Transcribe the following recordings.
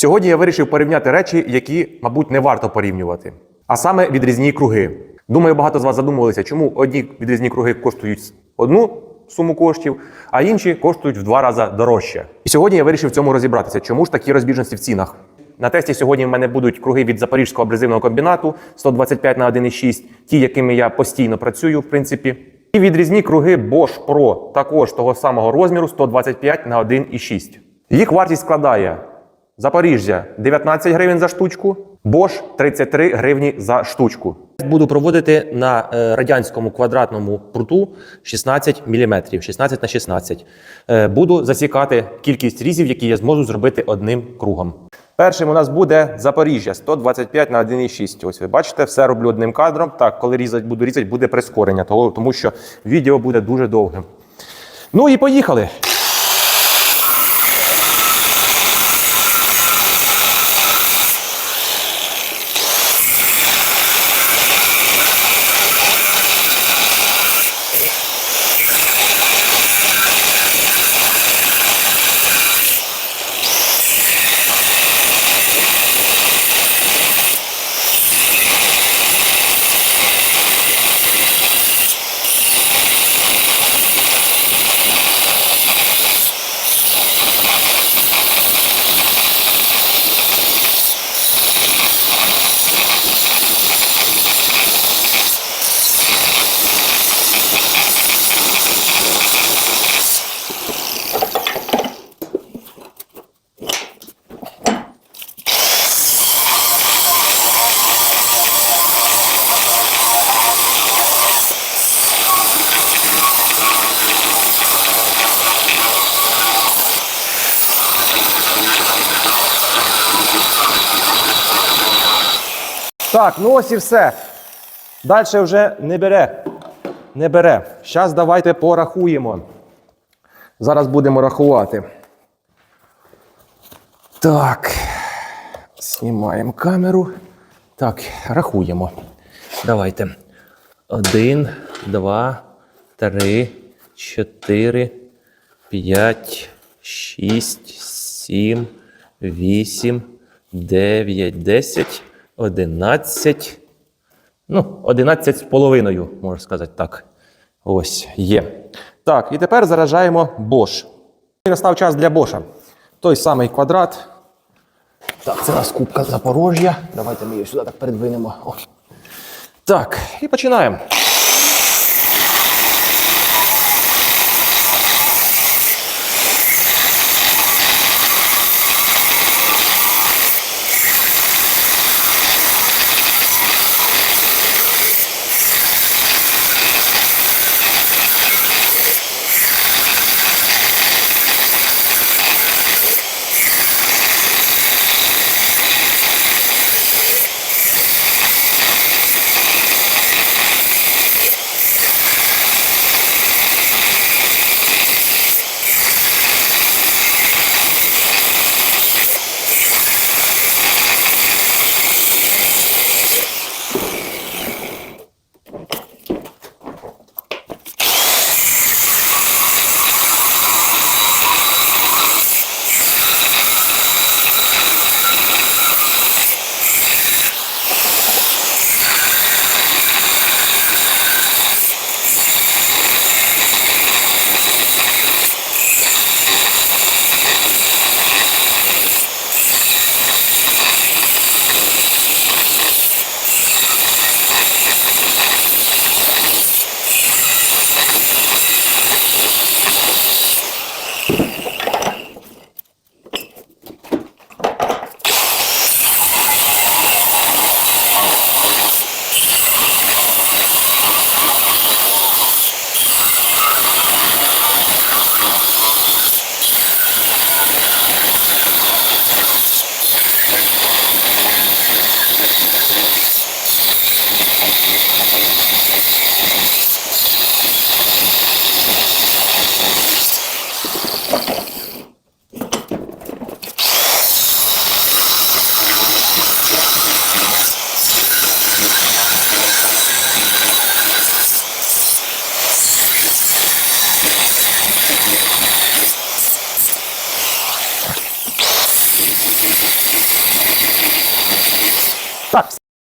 Сьогодні я вирішив порівняти речі, які, мабуть, не варто порівнювати. А саме відрізні круги. Думаю, багато з вас задумувалися, чому одні відрізні круги коштують одну суму коштів, а інші коштують в два рази дорожче. І сьогодні я вирішив в цьому розібратися, чому ж такі розбіжності в цінах. На тесті сьогодні в мене будуть круги від Запорізького абразивного комбінату 125 на 1,6, ті, якими я постійно працюю, в принципі. І відрізні круги Bosch Pro, також того самого розміру 125 на 1,6. Їх вартість складає Запоріжжя 19 гривень за штучку, Bosch 33 гривні за штучку. Буду проводити на е, радянському квадратному пруту 16 мм, 16 на 16. Е, Буду засікати кількість різів, які я зможу зробити одним кругом. Першим у нас буде Запоріжжя 125 на 1,6. Ось ви бачите, все роблю одним кадром. Так, коли різати буду різати, буде прискорення, тому що відео буде дуже довгим. Ну і поїхали. Так, ну ось і все. Далі вже не бере. Не бере. Зараз давайте порахуємо. Зараз будемо рахувати. Так. Знімаємо камеру. Так, рахуємо. Давайте. Один, два, три, чотири, п'ять, шість, сім, вісім, дев'ять, десять, одинадцять. Ну, 11 з половиною, можна сказати так. Ось є. Так, і тепер заражаємо Bosch. І настав час для Боша. Той самий квадрат. Так, це у нас кубка Запорожжя. Давайте ми її сюди так передвинемо. О. Так, і починаємо.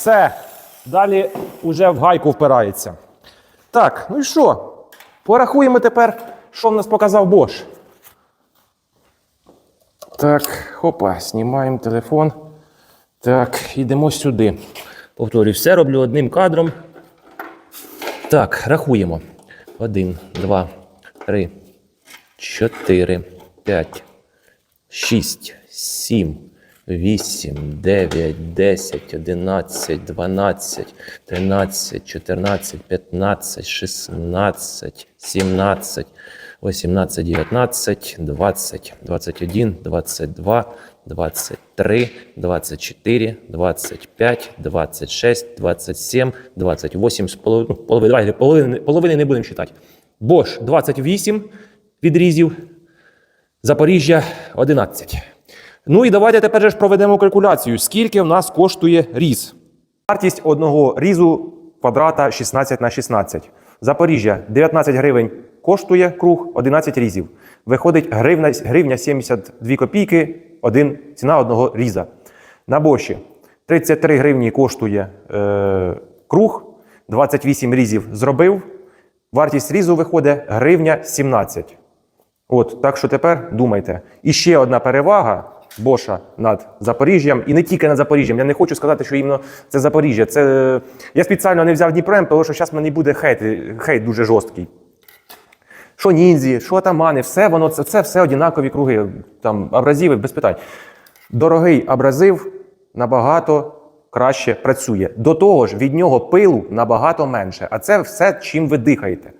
Все. Далі вже в гайку впирається. Так, ну і що? Порахуємо тепер, що в нас показав Bosch. Так, хопа, знімаємо телефон. Так, йдемо сюди. Повторюю, все роблю одним кадром. Так, рахуємо. Один, два, три, чотири, п'ять, шість, сім, вісім, дев'ять, десять, одинадцять, дванадцять, тринадцять, чотирнадцять, п'ятнадцять, шістнадцять, сімнадцять, 18, 19, 20, 21, 22, 23, 24, 25, 26, 27, 28, з половиною, ну, половини, половини, половини не будемо читати. Bosch 28 відрізів, Запоріжжя 11. Ну і давайте тепер ж проведемо калькуляцію, скільки в нас коштує різ. Вартість одного різу квадрата 16 на 16. Запоріжжя 19 гривень коштує круг 11 різів. Виходить гривня, гривня 72 копійки, один, ціна одного різа. На боші 33 гривні коштує е, круг, 28 різів зробив. Вартість різу виходить гривня 17. От, так що тепер думайте. І ще одна перевага Боша над Запоріжжям, і не тільки над Запоріжжям. Я не хочу сказати, що іменно це Запоріжжя. Це... е, Я спеціально не взяв Дніпрем, тому що зараз мені буде хейт, хейт дуже жорсткий. Що ніндзі, що атамани, все воно це, це все однакові круги, там абразиви, без питань. Дорогий абразив набагато краще працює. До того ж, від нього пилу набагато менше. А це все, чим ви дихаєте.